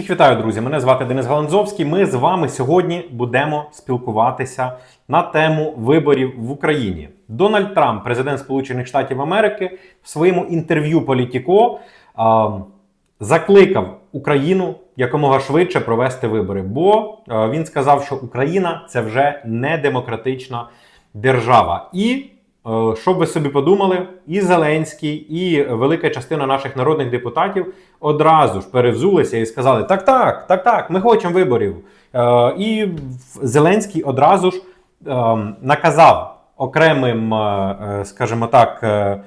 Всіх вітаю, друзі! Мене звати Денис Галанзовський. Ми з вами сьогодні будемо спілкуватися на тему виборів в Україні. Дональд Трамп, президент Сполучених Штатів Америки, в своєму інтерв'ю Політіко закликав Україну якомога швидше провести вибори. Бо він сказав, що Україна це вже не демократична держава. І Що б ви собі подумали, і Зеленський, і велика частина наших народних депутатів одразу ж перевзулися і сказали: так, так, так, так, ми хочемо виборів. Е, І Зеленський одразу ж е, наказав окремим, е, е, скажімо так, е,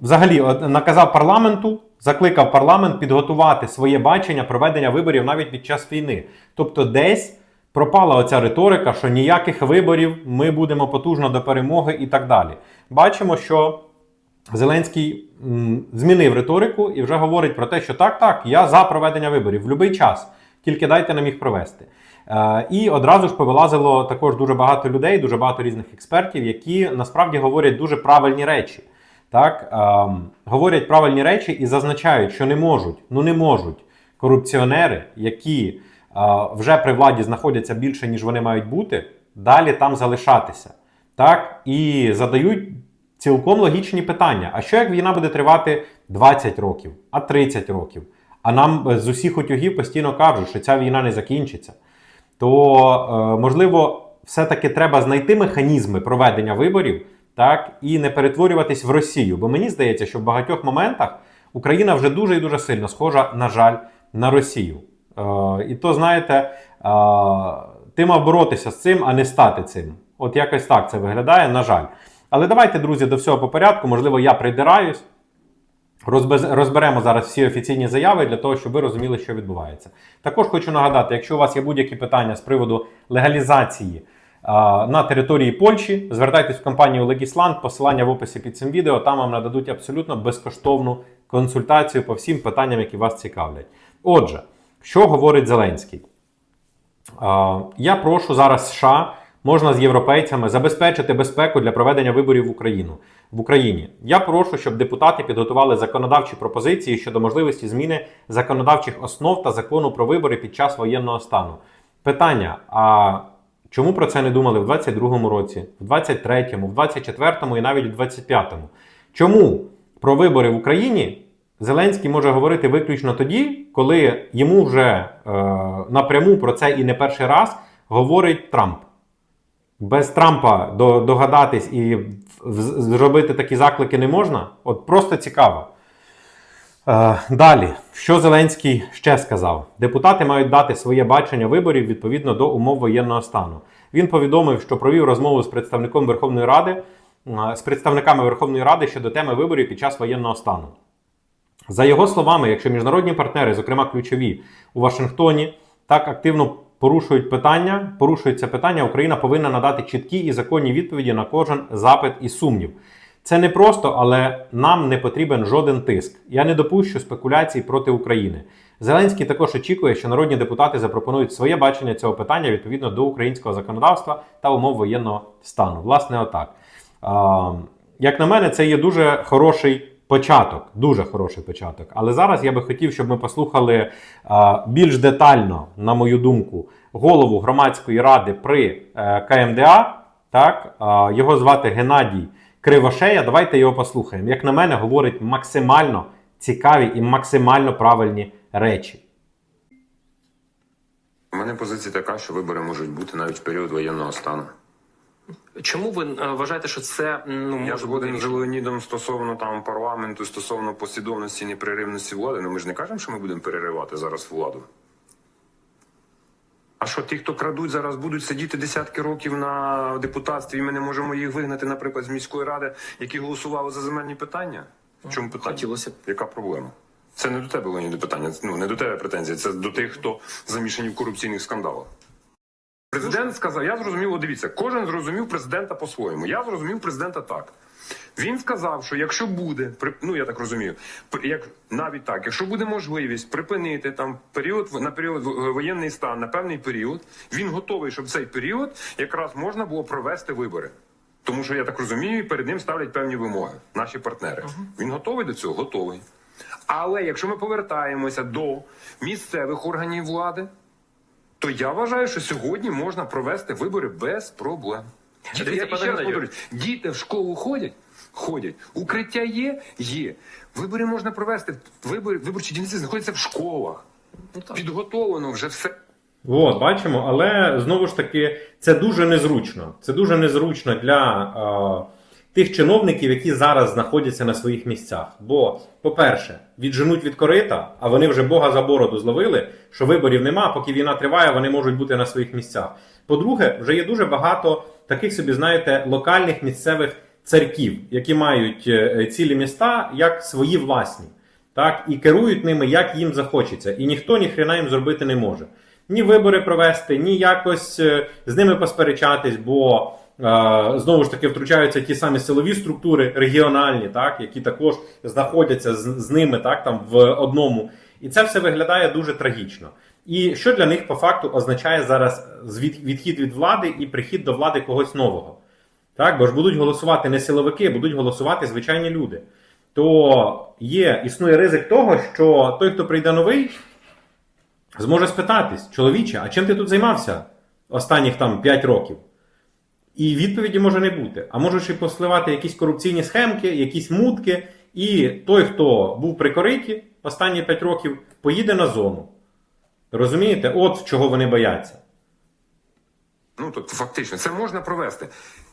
взагалі наказав парламенту, закликав парламент підготувати своє бачення проведення виборів навіть під час війни. Тобто, десь пропала оця риторика, що ніяких виборів ми будемо потужно до перемоги і так далі. Бачимо, що Зеленський змінив риторику і вже говорить про те, що так, так, я за проведення виборів в будь-який час, тільки дайте нам їх провести. Е, і одразу ж повилазило також дуже багато людей, дуже багато різних експертів, які насправді говорять дуже правильні речі. Так, ем, говорять правильні речі і зазначають, що не можуть, ну не можуть корупціонери, які е, вже при владі знаходяться більше, ніж вони мають бути, далі там залишатися. Так, і задають цілком логічні питання. А що як війна буде тривати 20 років, а 30 років? А нам е, з усіх утюгів постійно кажуть, що ця війна не закінчиться. То, е, можливо, все-таки треба знайти механізми проведення виборів, так, і не перетворюватись в Росію. Бо мені здається, що в багатьох моментах Україна вже дуже і дуже сильно схожа, на жаль, на Росію. Е, і то, знаєте, е, ти мав боротися з цим, а не стати цим. От якось так це виглядає, на жаль. Але давайте, друзі, до всього по порядку. Можливо, я придираюсь. Розберемо зараз всі офіційні заяви для того, щоб ви розуміли, що відбувається. Також хочу нагадати, якщо у вас є будь-які питання з приводу легалізації а, на території Польщі, звертайтесь в компанію Legisland, посилання в описі під цим відео. Там вам нададуть абсолютно безкоштовну консультацію по всім питанням, які вас цікавлять. Отже, що говорить Зеленський? Я прошу зараз США, можна з європейцями забезпечити безпеку для проведення виборів в Україну в Україні. Я прошу, щоб депутати підготували законодавчі пропозиції щодо можливості зміни законодавчих основ та закону про вибори під час воєнного стану. Питання: а чому про це не думали в 22-му році, в 23-му, в 24-му і навіть в 25-му? Чому про вибори в Україні Зеленський може говорити виключно тоді, коли йому вже е, напряму про це і не перший раз говорить Трамп? Без Трампа догадатись і зробити такі заклики не можна? От просто цікаво. Е, далі, що Зеленський ще сказав? Депутати мають дати своє бачення виборів відповідно до умов воєнного стану. Він повідомив, що провів розмову з представником Верховної Ради, е, з представниками Верховної Ради щодо теми виборів під час воєнного стану. За його словами, якщо міжнародні партнери, зокрема ключові у Вашингтоні, так активно порушують питання, порушується питання, Україна повинна надати чіткі і законні відповіді на кожен запит і сумнів. Це не просто, але нам не потрібен жоден тиск. Я не допущу спекуляцій проти України. Зеленський також очікує, що народні депутати запропонують своє бачення цього питання відповідно до українського законодавства та умов воєнного стану. Власне, отак. Як на мене, це є дуже хороший початок, дуже хороший початок. Але зараз я би хотів, щоб ми послухали а, більш детально, на мою думку, голову громадської ради при е, КМДА. Так, а, його звати Геннадій Кривошея. Давайте його послухаємо. Як на мене, говорить максимально цікаві і максимально правильні речі. У мене позиція така, що вибори можуть бути навіть в період воєнного стану. Чому ви е, вважаєте, що це ну Я може згоден з? Леонідом стосовно там парламенту, стосовно послідовності і непреривності влади. Ну ми ж не кажемо, що ми будемо переривати зараз владу. А що ті, хто крадуть зараз, будуть сидіти десятки років на депутатстві, і ми не можемо їх вигнати, наприклад, з міської ради, які голосували за земельні питання? В чому питання? Хотілося б. Яка проблема? Це не до тебе, Леоніде, питання. Ну не до тебе претензії, це до тих, хто замішані в корупційних скандалах. Президент сказав, я зрозумів, от дивіться, кожен зрозумів президента по-своєму. Я зрозумів президента так. Він сказав, що якщо буде, ну я так розумію, як навіть так, якщо буде можливість припинити там період на період воєнний стан на певний період, він готовий, щоб цей період якраз можна було провести вибори. Тому що я так розумію, перед ним ставлять певні вимоги, наші партнери. Він готовий до цього? Готовий. Але якщо ми повертаємося до місцевих органів влади, то я вважаю, що сьогодні можна провести вибори без проблем. Діти, Дивіться, я ще раз повторюсь, діти в школу ходять, ходять. Укриття є, є. Вибори можна провести. Вибори, виборчі дільниці знаходяться в школах. Ну. Підготовлено вже все. От, бачимо, але знову ж таки, це дуже незручно. Це дуже незручно для е, тих чиновників, які зараз знаходяться на своїх місцях. Бо, по-перше, відженуть від корита, а вони вже Бога за бороду зловили, що виборів нема, поки війна триває, вони можуть бути на своїх місцях. По-друге, вже є дуже багато таких собі, знаєте, локальних місцевих церків, які мають е, цілі міста як свої власні. Так, і керують ними, як їм захочеться. І ніхто ні хрена їм зробити не може. Ні вибори провести, ні якось е, з ними посперечатись, бо е, знову ж таки втручаються ті самі силові структури регіональні, так, які також знаходяться з, з ними так, там, в одному. І це все виглядає дуже трагічно. І що для них по факту означає зараз відхід від влади і прихід до влади когось нового? Так, бо ж будуть голосувати не силовики, будуть голосувати звичайні люди. То є, існує ризик того, що той, хто прийде новий, зможе спитатись, чоловіче, а чим ти тут займався останніх там 5 років? І відповіді може не бути. А можуть і посливати якісь корупційні схемки, якісь мутки, і той, хто був при кориті останні 5 років, поїде на зону. Розумієте? От чого вони бояться. Ну тобто, фактично, це можна провести.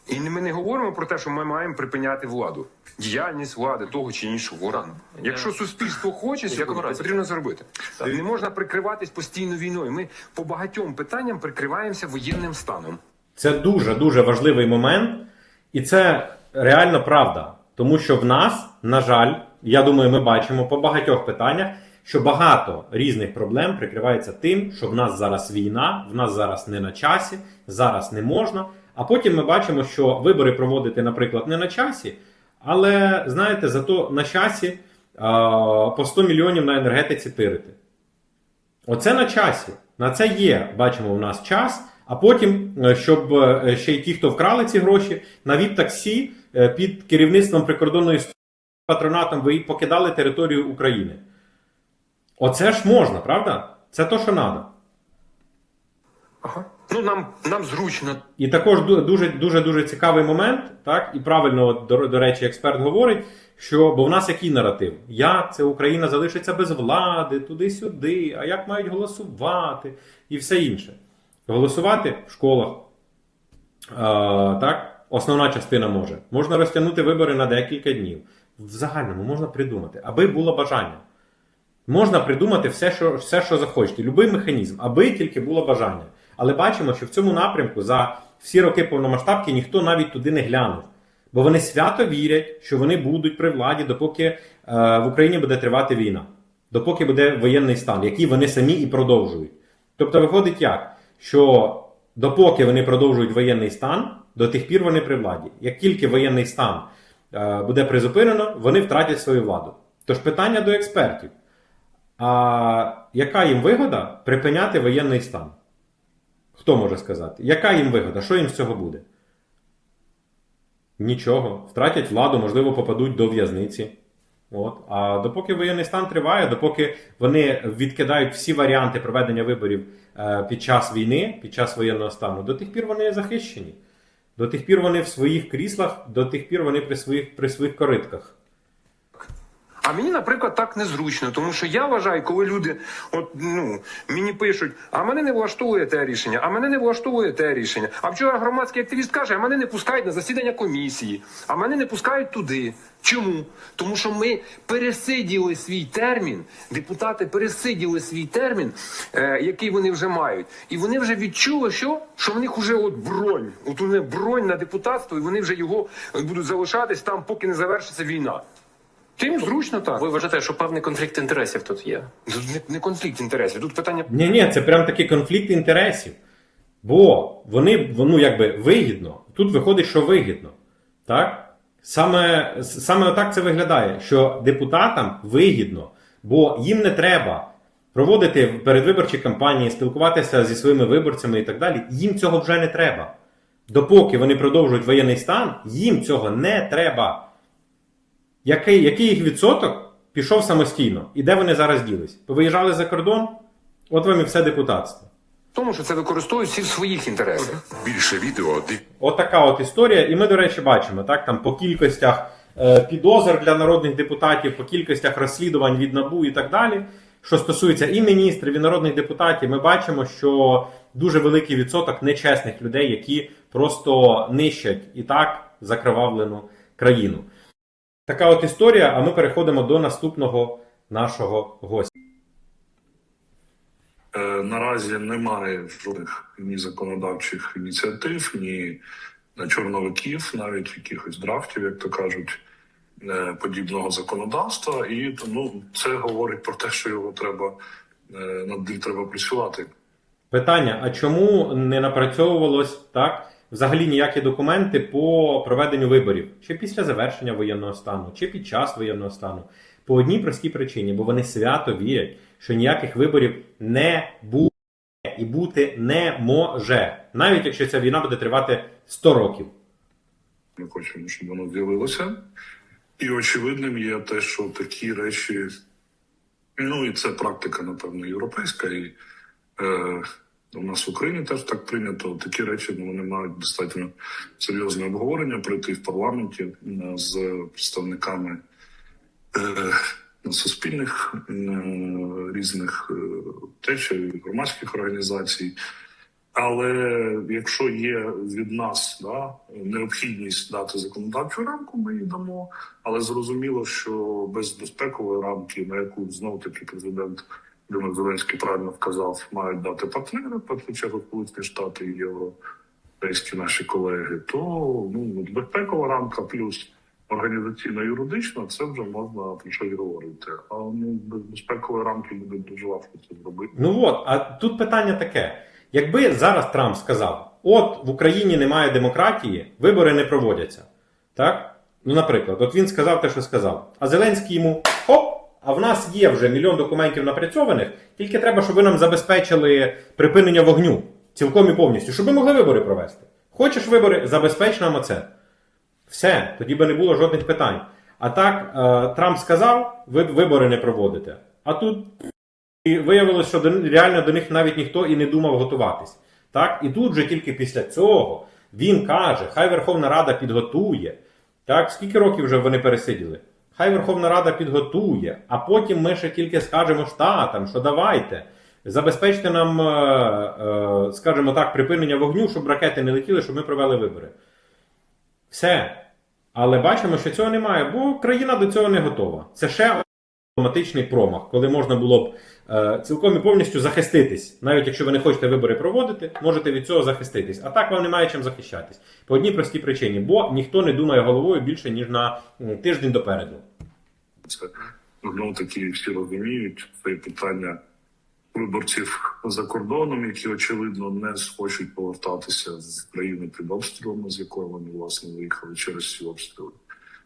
І ми не говоримо про те, що ми маємо припиняти владу, діяльність влади того чи іншого органу. Якщо суспільство хоче то потрібно зробити. Не можна прикриватись постійно війною. Ми по багатьом питанням прикриваємося воєнним станом. Це дуже дуже важливий момент, і це реально правда. Тому що в нас, на жаль, я думаю, ми бачимо по багатьох питаннях, що багато різних проблем прикривається тим, що в нас зараз війна, в нас зараз не на часі, зараз не можна. А потім ми бачимо, що вибори проводити, наприклад, не на часі, але знаєте, зато на часі по 100 мільйонів на енергетиці тирити. Оце на часі. На це є, бачимо, у нас час. А потім, е, щоб е, ще й ті, хто вкрали ці гроші, на ВІП-таксі е, під керівництвом прикордонної патронатом ви покидали територію України. Оце ж можна, правда? Це то, що треба. Ага. Ну нам, нам зручно І також дуже дуже дуже цікавий момент, так і правильно, до, до речі, експерт говорить, що бо в нас який наратив? Як це Україна залишиться без влади, туди-сюди, а як мають голосувати і все інше. Голосувати в школах. А, так, основна частина може. Можна розтягнути вибори на декілька днів. В загальному можна придумати, аби було бажання. Можна придумати все, що, все, що захочете, будь-який механізм, аби тільки було бажання. Але бачимо, що в цьому напрямку за всі роки повномасштабки ніхто навіть туди не глянув. Бо вони свято вірять, що вони будуть при владі, допоки е, в Україні буде тривати війна, допоки буде воєнний стан, який вони самі і продовжують. Тобто виходить як? Що допоки вони продовжують воєнний стан, до тих пір вони при владі. Як тільки воєнний стан е, буде призупинено, вони втратять свою владу. Тож питання до експертів. А яка їм вигода припиняти воєнний стан? Хто може сказати? Яка їм вигода? Що їм з цього буде? Нічого. Втратять владу, можливо, попадуть до в'язниці. От. А допоки воєнний стан триває, допоки вони відкидають всі варіанти проведення виборів е, під час війни, під час воєнного стану, до тих пір вони захищені. До тих пір вони в своїх кріслах, до тих пір вони при своїх, при своїх коритках. А мені, наприклад, так незручно, тому що я вважаю, коли люди от ну мені пишуть, а мене не влаштовує те рішення, а мене не влаштовує те рішення. А вчора громадський активіст каже, а мене не пускають на засідання комісії, а мене не пускають туди. Чому? Тому що ми пересиділи свій термін, депутати пересиділи свій термін, е, який вони вже мають, і вони вже відчули, що, що в них вже от бронь, от у них бронь на депутатство, і вони вже його будуть залишатись там, поки не завершиться війна. Тим зручно так. Ви вважаєте, що певний конфлікт інтересів тут є? Тут не, не конфлікт інтересів, тут питання. Ні, ні, це прям такий конфлікт інтересів. Бо вони, ну, якби вигідно. Тут виходить, що вигідно. Так? Саме, саме так це виглядає, що депутатам вигідно, бо їм не треба проводити передвиборчі кампанії, спілкуватися зі своїми виборцями і так далі. Їм цього вже не треба. Допоки вони продовжують воєнний стан, їм цього не треба. Який, який їх відсоток пішов самостійно. І де вони зараз ділись? Повиїжджали за кордон, от вам і все депутатство. Тому що це використовують всі в своїх інтересах. Більше відео див- От така от історія. І ми, до речі, бачимо так там по кількостях е, підозр для народних депутатів, по кількостях розслідувань від НАБУ і так далі. Що стосується і міністрів, і народних депутатів, ми бачимо, що дуже великий відсоток нечесних людей, які просто нищать і так закривавлену країну. Така от історія. А ми переходимо до наступного нашого гостя. Е, Наразі немає жодних ні законодавчих ініціатив, ні е, чорновиків, навіть якихось драфтів, як то кажуть, е, подібного законодавства. І тому це говорить про те, що його треба над ним треба працювати. Питання: а чому не напрацьовувалось так взагалі ніякі документи по проведенню виборів, чи після завершення воєнного стану, чи під час воєнного стану? По одній простій причині, бо вони свято вірять, що ніяких виборів не буде і бути не може, навіть якщо ця війна буде тривати 100 років. Ми хочемо, щоб воно з'явилося. І очевидним є те, що такі речі, ну і це практика, напевно, європейська, і е, у нас в Україні теж так прийнято. Такі речі ну, вони мають достатньо серйозне обговорення пройти в парламенті е, з представниками е, суспільних е, різних течій, громадських організацій. Але якщо є від нас да, необхідність дати законодавчу рамку, ми її дамо. Але зрозуміло, що без безпекової рамки, на яку знов таки президент Володимир Зеленський правильно вказав, мають дати партнери, першу чергу Сполучені Штати і європейські наші колеги, то ну безпекова рамка плюс організаційно-юридична, це вже можна про що й говорити. А ну без безпекової рамки буде дуже важко це зробити. Ну от, а тут питання таке: якби зараз Трамп сказав: от в Україні немає демократії, вибори не проводяться. Так? Ну, наприклад, от він сказав те, що сказав. А Зеленський йому хоп! А в нас є вже мільйон документів напрацьованих, тільки треба, щоб ви нам забезпечили припинення вогню цілком і повністю, щоб ми могли вибори провести. Хочеш вибори, забезпеч нам оце. Все, тоді би не було жодних питань. А так, е, Трамп сказав, ви вибори не проводите. А тут і виявилось, що реально до них навіть ніхто і не думав готуватись. Так? І тут вже тільки після цього він каже, хай Верховна Рада підготує. Так? Скільки років вже вони пересиділи? Хай Верховна Рада підготує, а потім ми ще тільки скажемо штатам, що давайте, забезпечте нам, е, е, скажімо так, припинення вогню, щоб ракети не летіли, щоб ми провели вибори. Все. Але бачимо, що цього немає, бо країна до цього не готова. Це ще автоматичний промах, коли можна було б е, цілком і повністю захиститись. Навіть якщо ви не хочете вибори проводити, можете від цього захиститись. А так вам немає чим захищатись. По одній простій причині, бо ніхто не думає головою більше, ніж на тиждень допереду. Це знову таки всі розуміють це питання виборців за кордоном, які очевидно не схочуть повертатися з країни під обстрілами, з якої вони власне виїхали через ці обстріли.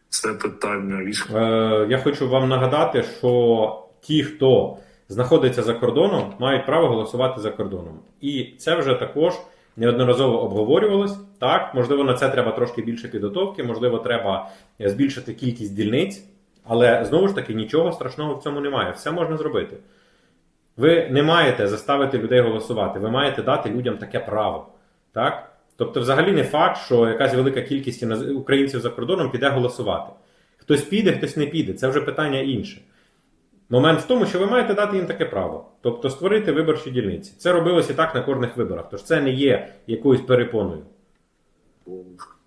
Це питання військ. Е, я хочу вам нагадати, що ті, хто знаходиться за кордоном, мають право голосувати за кордоном. І це вже також неодноразово обговорювалось. Так, можливо, на це треба трошки більше підготовки, можливо, треба збільшити кількість дільниць, але знову ж таки нічого страшного в цьому немає. Все можна зробити. Ви не маєте заставити людей голосувати, ви маєте дати людям таке право. Так? Тобто, взагалі не факт, що якась велика кількість українців за кордоном піде голосувати. Хтось піде, хтось не піде. Це вже питання інше. Момент в тому, що ви маєте дати їм таке право, тобто створити виборчі дільниці. Це робилось і так на кожних виборах, тож це не є якоюсь перепоною.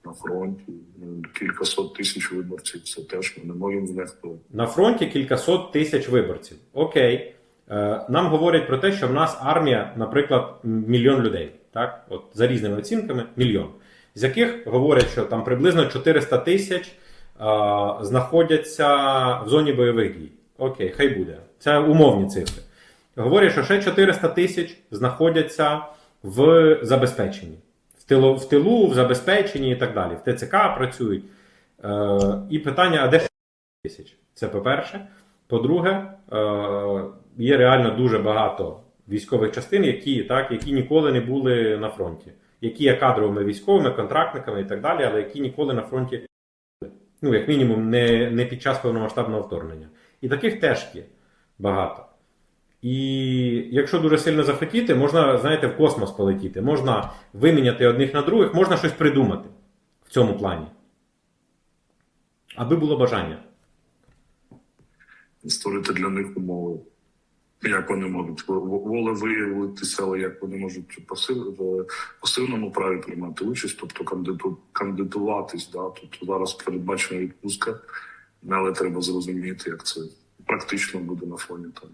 на фронті. Ну, Кількасот тисяч виборців. Це теж ми не можемо знехтувати. На фронті кількасот тисяч виборців. Окей. Е, Нам говорять про те, що в нас армія, наприклад, мільйон людей. Так? От, за різними оцінками, мільйон. З яких говорять, що там приблизно 400 тисяч е, знаходяться в зоні бойових дій. Окей, хай буде. Це умовні цифри. Говорять, що ще 400 тисяч знаходяться в забезпеченні. В тилу, в тилу, в забезпеченні і так далі. В ТЦК працюють. Е, і питання, а де ще тисяч? Це по-перше. По-друге, е, є реально дуже багато військових частин, які, так, які ніколи не були на фронті, які є кадровими військовими, контрактниками і так далі, але які ніколи на фронті були. Ну, як мінімум, не, не під час повномасштабного вторгнення. І таких теж є багато. І якщо дуже сильно захотіти, можна, знаєте, в космос полетіти, можна виміняти одних на других, можна щось придумати в цьому плані. Аби було бажання. створити для них умови, як вони можуть в- в- волевиявитися, але як вони можуть пасив, в пасивному праві приймати участь, тобто кандиду, кандидуватись. Да? Тобто зараз передбачена відпустка, але треба зрозуміти, як це практично буде на фоні там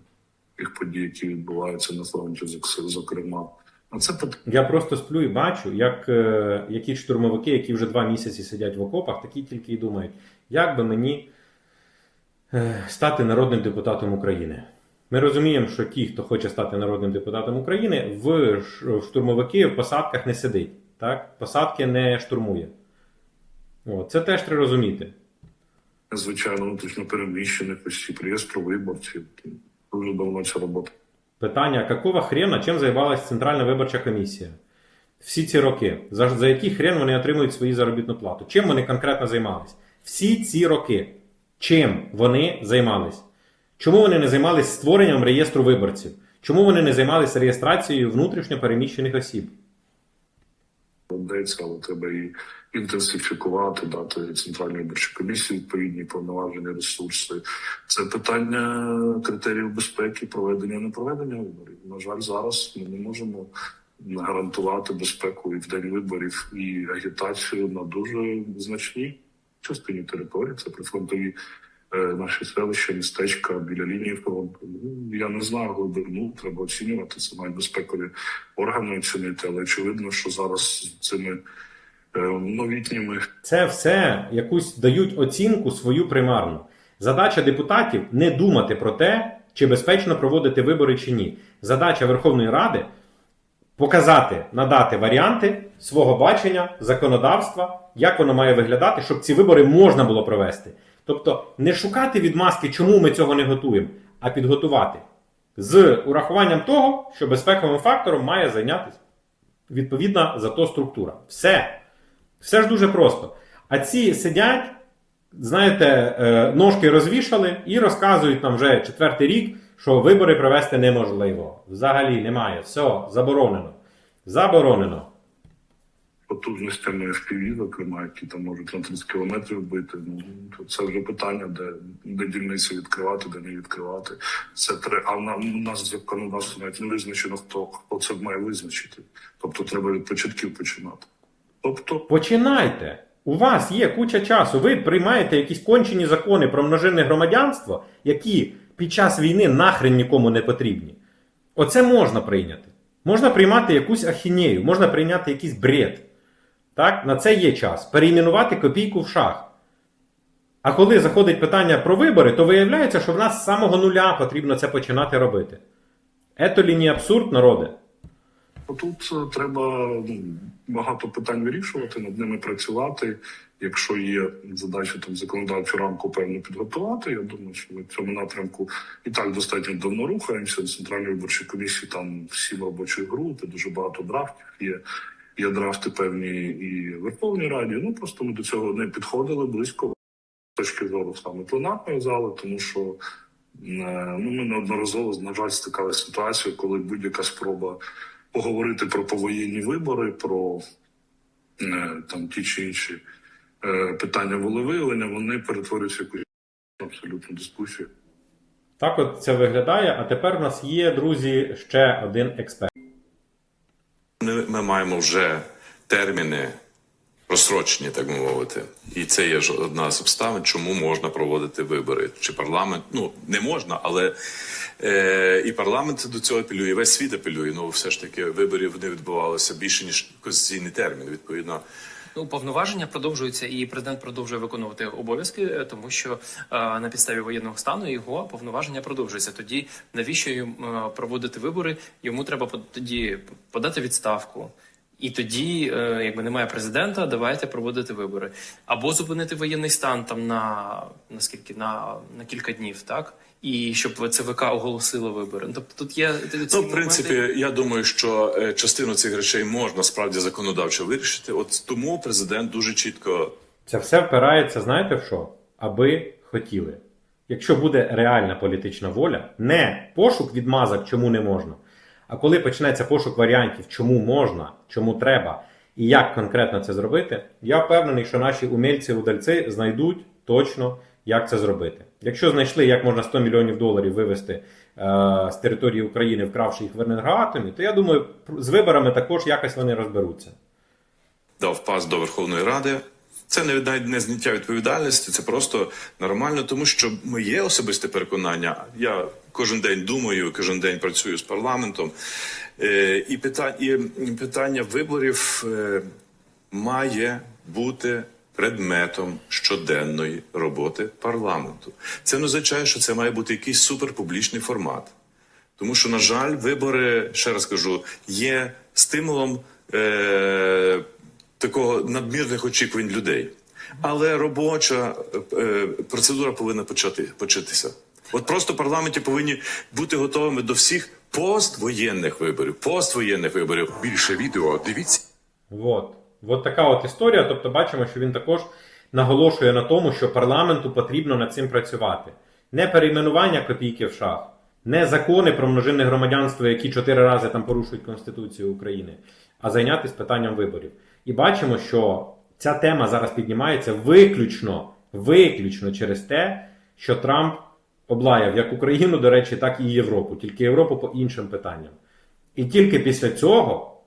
тих подій, які відбуваються на фронті, зок- зокрема. А це. Я просто сплю і бачу, як е, які штурмовики, які вже два місяці сидять в окопах, такі тільки і думають, як би мені е, стати народним депутатом України. Ми розуміємо, що ті, хто хоче стати народним депутатом України, в штурмовики в посадках не сидить. Так? Посадки не штурмує. От. Це теж треба розуміти. звичайно внутрішньо переміщених осіб, реєстру виборців. Дуже давно ця робота. Питання: какого хрена чим займалась Центральна виборча комісія? Всі ці роки. За, за який хрен вони отримують свою заробітну плату? Чим вони конкретно займались? Всі ці роки. Чим вони займались? Чому вони не займались створенням реєстру виборців? Чому вони не займалися реєстрацією внутрішньо переміщених осіб? Вдається, але треба і інтенсифікувати, дати центральній виборчій комісії відповідні повноважені ресурси. Це питання критеріїв безпеки, проведення не проведення виборів. На жаль, зараз ми не можемо гарантувати безпеку і в день виборів і агітацію на дуже значній частині території. Це прифронтові наші селища, містечка біля лінії фронту. Ну, Я не знаю глибину, треба оцінювати. Це мають безпекові органи оцінити, але очевидно, що зараз цими е, новітніми Це все якусь дають оцінку свою примарну. Задача депутатів не думати про те, чи безпечно проводити вибори чи ні. Задача Верховної Ради показати, надати варіанти свого бачення, законодавства, як воно має виглядати, щоб ці вибори можна було провести. Тобто не шукати відмазки, чому ми цього не готуємо, а підготувати з урахуванням того, що безпековим фактором має зайнятися відповідна за то структура. Все. Все ж дуже просто. А ці сидять, знаєте, е, ножки розвішали і розказують нам вже четвертий рік, що вибори провести неможливо. Взагалі немає. Все, заборонено. Заборонено. Потужностями FPV, зокрема, які там можуть на 30 кілометрів бити. Ну це вже питання, де, де дільниці відкривати, де не відкривати. Це тре, а на у нас законодавство навіть не визначено, хто хто це має визначити. Тобто треба від початків починати. Тобто, Починайте. У вас є куча часу. Ви приймаєте якісь кончені закони про множинне громадянство, які під час війни нахрен нікому не потрібні. Оце можна прийняти. Можна приймати якусь ахінею, можна прийняти якийсь бред. Так? На це є час. Переіменувати копійку в шах. А коли заходить питання про вибори, то виявляється, що в нас з самого нуля потрібно це починати робити. Ето лі абсурд, народи. Тут е, треба ну, багато питань вирішувати, над ними працювати. Якщо є задача там законодавчу рамку певно підготувати, я думаю, що ми в цьому напрямку і так достатньо давно рухаємося. До центральної виборчої комісії там сім робочих груп, і дуже багато драфтів є. Є драфти певні і в Верховній Раді. Ну просто ми до цього не підходили близько точки зору саме пленарної зали, тому що е, ну, ми неодноразово, на жаль, стикалися з ситуацією, коли будь-яка спроба поговорити про повоєнні вибори, про е, там ті чи інші е, питання волевиявлення, вони перетворюються в якусь абсолютну дискусію. Так от це виглядає. А тепер у нас є, друзі, ще один експерт. Ми маємо вже терміни розсрочені, так би мовити. І це є ж одна з обставин, чому можна проводити вибори. Чи парламент, ну не можна, але е, і парламент до цього апелює, і весь світ апелює. Ну все ж таки виборів не відбувалося більше ніж конституційний термін. Відповідно, Ну, повноваження продовжуються, і президент продовжує виконувати обов'язки, е, тому що е, на підставі воєнного стану його повноваження продовжуються. Тоді навіщо йому е, проводити вибори? Йому треба тоді подати відставку. І тоді, якби немає президента, давайте проводити вибори або зупинити воєнний стан там на наскільки на, на кілька днів, так і щоб ЦВК оголосило вибори. Ну, Тобто тут є ну в моменти- я думаю, що е, частину цих речей можна справді законодавчо вирішити. От тому президент дуже чітко Це все впирається, знаєте в що? Аби хотіли. Якщо буде реальна політична воля, не пошук відмазок, чому не можна, а коли почнеться пошук варіантів, чому можна, чому треба і як конкретно це зробити, я впевнений, що наші умільці-удальці знайдуть точно, як це зробити. Якщо знайшли, як можна 100 мільйонів доларів вивести е, з території України, вкравши їх в енергоатомі, то я думаю, з виборами також якось вони розберуться. дав пас до Верховної Ради. Це не навіть не зняття відповідальності, це просто нормально, тому що моє особисте переконання. Я кожен день думаю, кожен день працюю з парламентом. Е, і, питання, і питання виборів е, має бути предметом щоденної роботи парламенту. Це не означає, що це має бути якийсь суперпублічний формат. Тому що, на жаль, вибори, ще раз кажу, є стимулом е, такого надмірних очікувань людей. Але робоча е, процедура повинна почати початися. От просто парламенті повинні бути готовими до всіх поствоєнних виборів. Поствоєнних виборів. Більше відео дивіться. От. От така от історія. Тобто бачимо, що він також наголошує на тому, що парламенту потрібно над цим працювати. Не перейменування копійки в шах, не закони про множинне громадянство, які чотири рази там порушують Конституцію України, а зайнятися питанням виборів. І бачимо, що ця тема зараз піднімається виключно, виключно через те, що Трамп облаяв як Україну, до речі, так і Європу, тільки Європу по іншим питанням. І тільки після цього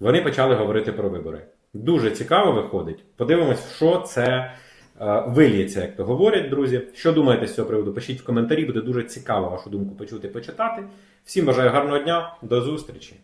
вони почали говорити про вибори. Дуже цікаво виходить. Подивимось, що це е, виліється, як то говорять, друзі. Що думаєте з цього приводу? Пишіть в коментарі, буде дуже цікаво вашу думку почути, почитати. Всім бажаю гарного дня, до зустрічі!